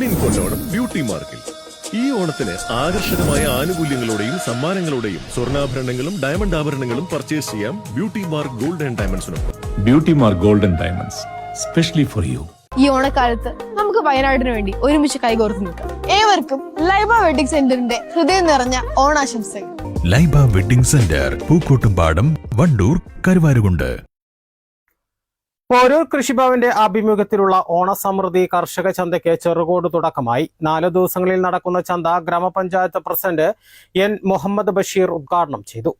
നിൻ കൊണ്ടോണം ബ്യൂട്ടി മാർക്കിൽ. ഈ ഓണത്തിന് ആകർഷകമായ ആനുകൂല്യങ്ങളോടെയും സമ്മാനങ്ങളോടെയും സ്വർണാഭരണങ്ങളും ഡയമണ്ട് ആഭരണങ്ങളും പർച്ചേസ് ചെയ്യാം beauty mark gold and ഡയമണ്ട്സിനൊപ്പം. Beauty mark gold and diamonds specially for you ഈ ഓണക്കാലത്ത് നമുക്ക് വയനാടിന് വേണ്ടി ഒരുമിച്ച് കൈകോർത്ത് നിൽക്കാം. ഏവർക്കും ലൈബ വെഡിംഗ് സെന്ററിന്റെ ഹൃദയം നിറഞ്ഞ ഓണാശംസകൾ. Laiba wedding centre Pookkottumpadam Wandoor Karuvarakundu. Poroor കൃഷിഭവന്റെ ആഭിമുഖ്യത്തിലുള്ള ഓണസമൃദ്ധി കർഷക ചന്തയ്ക്ക് ചെറുകോട് തുടക്കമായി. നാല് ദിവസങ്ങളിൽ നടക്കുന്ന ചന്ത ഗ്രാമപഞ്ചായത്ത് പ്രസിഡന്റ് എൻ മുഹമ്മദ് ബഷീർ ഉദ്ഘാടനം ചെയ്തു.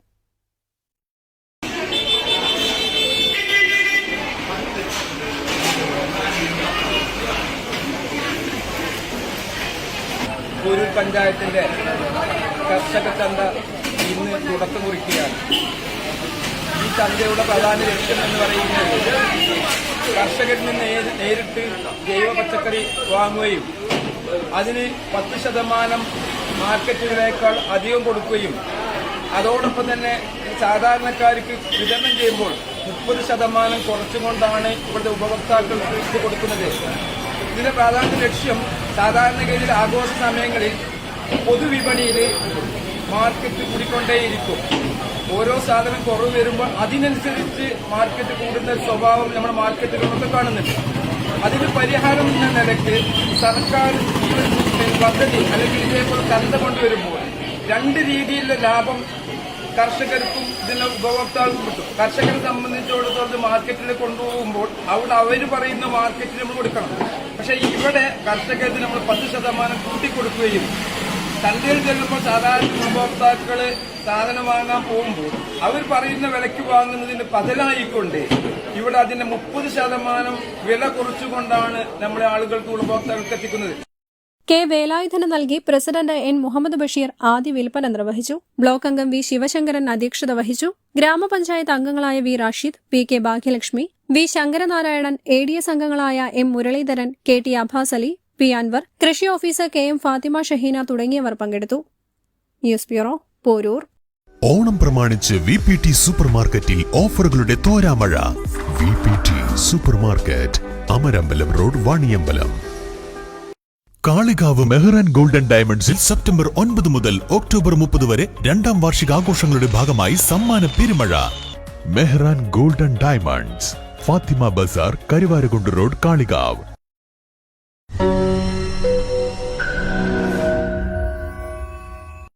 പഞ്ചായത്തിന്റെ കർഷക ചന്ത ഇന്ന് തുടക്കം കുറിക്കുകയാണ് ചന്തയുടെ പ്രധാന ലക്ഷ്യം എന്ന് പറയുന്നത് കർഷകരിൽ നിന്ന് നേരിട്ട് ജൈവ പച്ചക്കറി വാങ്ങുകയും അതിന് പത്ത് ശതമാനം മാർക്കറ്റ് വിലയേക്കാൾ അധികം കൊടുക്കുകയും അതോടൊപ്പം തന്നെ സാധാരണക്കാർക്ക് വിതരണം ചെയ്യുമ്പോൾ മുപ്പത് ശതമാനം കുറച്ചുകൊണ്ടാണ് ഇവിടുത്തെ ഉപഭോക്താക്കൾക്ക് ഇത് കൊടുക്കുന്നത്. ഇതിന്റെ പ്രധാന ലക്ഷ്യം സാധാരണഗതിയിൽ ആഘോഷ സമയങ്ങളിൽ പൊതുവിപണിയിൽ മാർക്കറ്റ് കൂടിക്കൊണ്ടേയിരിക്കും. ഓരോ സാധനം കുറവ് വരുമ്പോൾ അതിനനുസരിച്ച് മാർക്കറ്റ് കൂടുന്ന സ്വഭാവം നമ്മുടെ മാർക്കറ്റിലൊക്കെ കാണുന്നുണ്ട്. അതിന് പരിഹാരം എന്ന നിലയ്ക്ക് സർക്കാർ ഈ ഒരു പദ്ധതി അല്ലെങ്കിൽ ഇതേപോലെ ചന്ത കൊണ്ടുവരുമ്പോൾ രണ്ട് രീതിയിലുള്ള ലാഭം കർഷകർക്കും ഇതിനെ ഉപഭോക്താക്കൾക്കും കിട്ടും. കർഷകരെ സംബന്ധിച്ചിടത്തോളം മാർക്കറ്റിൽ കൊണ്ടുപോകുമ്പോൾ അവിടെ അവർ പറയുന്ന മാർക്കറ്റിൽ നമ്മൾ കൊടുക്കണം. പക്ഷേ ഇവിടെ കർഷകർക്ക് നമ്മൾ പത്ത് ശതമാനം കൂട്ടിക്കൊടുക്കുകയും ചന്തയിൽ ചെല്ലുമ്പോൾ സാധാരണ ഉപഭോക്താക്കൾ സാധനം വാങ്ങാൻ പോകുമ്പോൾ അവർ പറയുന്ന വിലയ്ക്ക് വാങ്ങുന്നതിന് പതിലായിക്കൊണ്ട് ഇവിടെ അതിന്റെ മുപ്പത് ശതമാനം വില കുറച്ചുകൊണ്ടാണ് നമ്മുടെ ആളുകൾക്ക് ഉപഭോക്താക്കൾക്ക് എത്തിക്കുന്നത്. കെ വേലായുധന് നൽകി പ്രസിഡന്റ് എൻ മുഹമ്മദ് ബഷീർ ആദ്യ വിൽപ്പന നിർവഹിച്ചു. ബ്ലോക്ക് അംഗം വി ശിവശങ്കരൻ അധ്യക്ഷത വഹിച്ചു. ഗ്രാമപഞ്ചായത്ത് അംഗങ്ങളായ V Rashid P K Bhagyalakshmi V Sankaranarayanan A D S അംഗങ്ങളായ M Muraleedharan K T Abbas Ali P. Anwar കൃഷി officer K. M. Fathima Shaheena തുടങ്ങിയവർ പങ്കെടുത്തു. News bureau Poroor. ഓണം പ്രമാണിച്ച് വി പി ടി സൂപ്പർ മാർക്കറ്റിൽ ഓഫറുകളുടെ തോരാമഴ. V P T super market Amarambalam road Vaniyambalam. Kalikavu Mehran golden ഡയമണ്ട്സിൽ September ഒൻപത് മുതൽ October മുപ്പത് വരെ രണ്ടാം വാർഷികാഘോഷങ്ങളുടെ ഭാഗമായി സമ്മാന പെരുമഴ. Mehran golden diamonds Fathima Bazar Karuvarakundu road Kalikavu.